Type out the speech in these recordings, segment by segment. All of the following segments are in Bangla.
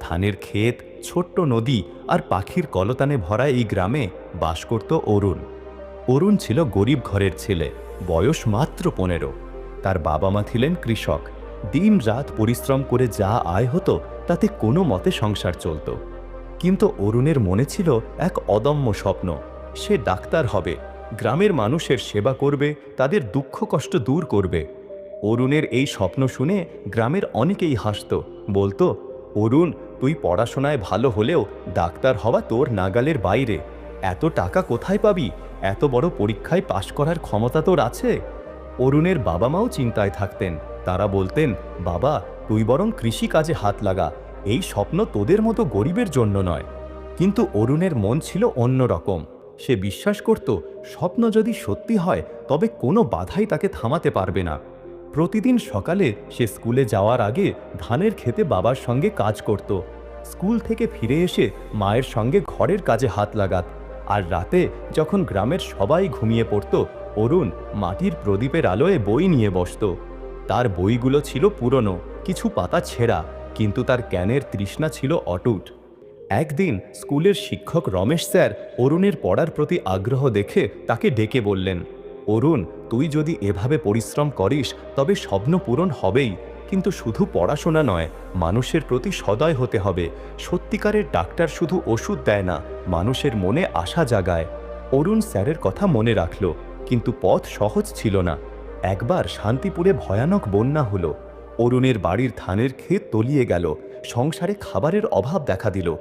ধানের ক্ষেত, ছোট্ট নদী আর পাখির কলতানে ভরা এই গ্রামে বাস করত অরুণ। অরুণ ছিল গরিব ঘরের ছেলে, বয়স মাত্র পনেরো। তার বাবা মা ছিলেন কৃষক। দিন রাত পরিশ্রম করে যা আয় হতো, তাতে কোনো মতে সংসার চলত। কিন্তু অরুণের মনে ছিল এক অদম্য স্বপ্ন, সে ডাক্তার হবে, গ্রামের মানুষের সেবা করবে, তাদের দুঃখ কষ্ট দূর করবে। অরুণের এই স্বপ্ন শুনে গ্রামের অনেকেই হাসত, বলতো অরুণ, তুই পড়াশোনায় ভালো হলেও ডাক্তার হওয়া তোর নাগালের বাইরে। এত টাকা কোথায় পাবি? এত বড় পরীক্ষায় পাশ করার ক্ষমতা তোর আছে? অরুণের বাবা মাও চিন্তায় থাকতেন। তারা বলতেন, বাবা, তুই বরং কৃষি কাজে হাত লাগা। এই স্বপ্ন তোদের মতো গরিবের জন্য নয়। কিন্তু অরুণের মন ছিল অন্যরকম। সে বিশ্বাস করত, স্বপ্ন যদি সত্যি হয়, তবে কোনো বাধাই তাকে থামাতে পারবে না। প্রতিদিন সকালে সে স্কুলে যাওয়ার আগে ধানের খেতে বাবার সঙ্গে কাজ করত। স্কুল থেকে ফিরে এসে মায়ের সঙ্গে ঘরের কাজে হাত লাগাত। আর রাতে যখন গ্রামের সবাই ঘুমিয়ে পড়ত, অরুণ মাটির প্রদীপের আলোয় বই নিয়ে বসত। তার বইগুলো ছিল পুরনো, কিছু পাতা ছেঁড়া, কিন্তু তার জ্ঞানের তৃষ্ণা ছিল অটুট। একদিন স্কুলের শিক্ষক রমেশ স্যার অরুণের পড়ার প্রতি আগ্রহ দেখে তাকে ডেকে বললেন, অরুণ তুই যদি এভাবে পরিশ্রম করিস, তবে স্বপ্ন পূরণ হবেই। কিন্তু শুধু পড়াশোনা নয়, মানুষের প্রতি সদয় হতে হবে। সত্যিকারের ডাক্তার শুধু ওষুধ দেয় না, মানুষের মনে আশা জাগায়। অরুণ স্যারের কথা মনে রাখল, কিন্তু পথ সহজ ছিল না। একবার শান্তিপুরে ভয়ানক বন্যা হলো। অরুণের বাড়ির ধানের ক্ষেত তলিয়ে গেল, সংসারে খাবারের অভাব দেখা দিল।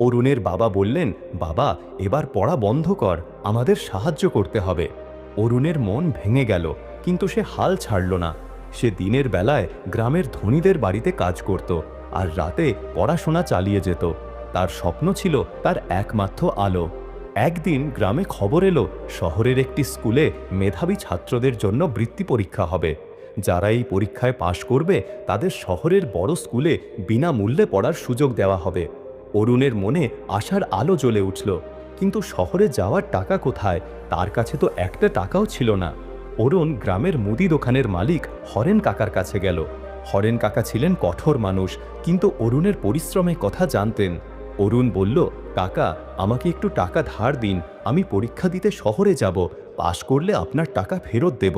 অরুণের বাবা বললেন, বাবা, এবার পড়া বন্ধ কর, আমাদের সাহায্য করতে হবে। অরুণের মন ভেঙে গেল, কিন্তু সে হাল ছাড়ল না। সে দিনের বেলায় গ্রামের ধনীদের বাড়িতে কাজ করত আর রাতে পড়াশোনা চালিয়ে যেত। তার স্বপ্ন ছিল তার একমাত্র আলো। একদিন গ্রামে খবর এলো, শহরের একটি স্কুলে মেধাবী ছাত্রদের জন্য বৃত্তি পরীক্ষা হবে। যারা এই পরীক্ষায় পাশ করবে, তাদের শহরের বড় স্কুলে বিনামূল্যে পড়ার সুযোগ দেওয়া হবে। অরুণের মনে আশার আলো জ্বলে উঠল। কিন্তু শহরে যাওয়ার টাকা কোথায়? তার কাছে তো একটা টাকাও ছিল না। অরুণ গ্রামের মুদি দোকানের মালিক হরেন কাকার কাছে গেল। হরেন কাকা ছিলেন কঠোর মানুষ, কিন্তু অরুণের পরিশ্রমের কথা জানতেন। অরুণ বলল, কাকা, আমাকে একটু টাকা ধার দিন, আমি পরীক্ষা দিতে শহরে যাব, পাশ করলে আপনার টাকা ফেরত দেব।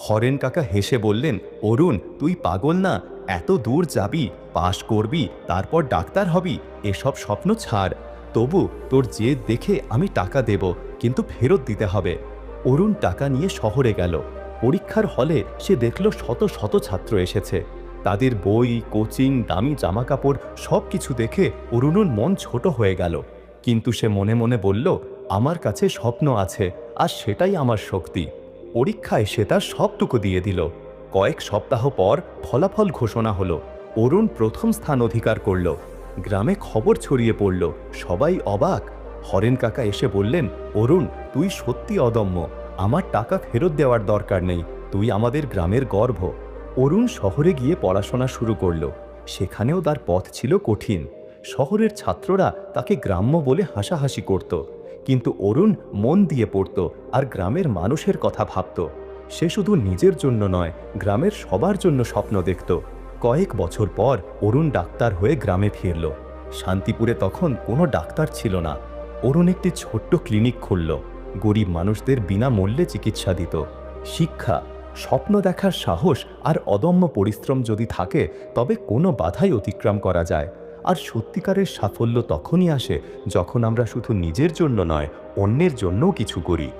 হরেন কাকা হেসে বললেন, অরুণ, তুই পাগল না? এত দূর যাবি, পাশ করবি, তারপর ডাক্তার হবি, এসব স্বপ্ন ছাড়। তবু তোর জেদ দেখে আমি টাকা দেব, কিন্তু ফেরত দিতে হবে। অরুণ টাকা নিয়ে শহরে গেল। পরীক্ষার হলে সে দেখল শত শত ছাত্র এসেছে। তাদের বই, কোচিং, দামি জামাকাপড় সব কিছু দেখে অরুণুর মন ছোট হয়ে গেল। কিন্তু সে মনে মনে বলল, আমার কাছে স্বপ্ন আছে, আর সেটাই আমার শক্তি। পরীক্ষায় সে তার সবটুকু দিয়ে দিল। কয়েক সপ্তাহ পর ফলাফল ঘোষণা হলো। অরুণ প্রথম স্থান অধিকার করল। গ্রামে খবর ছড়িয়ে পড়ল, সবাই অবাক। হরেন কাকা এসে বললেন, অরুণ, তুই সত্যি অদম্য। আমার টাকা ফেরত দেওয়ার দরকার নেই। তুই আমাদের গ্রামের গর্ভ। অরুণ শহরে গিয়ে পড়াশোনা শুরু করল। সেখানেও তার পথ ছিল কঠিন। শহরের ছাত্ররা তাকে গ্রাম্য বলে হাসাহাসি করত। কিন্তু অরুণ মন দিয়ে পড়ত আর গ্রামের মানুষের কথা ভাবত। সে শুধু নিজের জন্য নয়, গ্রামের সবার জন্য স্বপ্ন দেখত। কয়েক বছর পর অরুণ ডাক্তার হয়ে গ্রামে ফিরল। শান্তিপুরে তখন কোনো ডাক্তার ছিল না। অরুণ একটি ছোট্ট ক্লিনিক খুলল। গরিব মানুষদের বিনামূল্যে চিকিৎসা দিত। শিক্ষা, স্বপ্ন দেখার সাহস আর অদম্য পরিশ্রম যদি থাকে, তবে কোনো বাধাই অতিক্রম করা যায়। আর সত্যিকারের সাফল্য তখনই আসে যখন আমরা শুধু নিজের জন্য নয়, অন্যের জন্যও কিছু করি।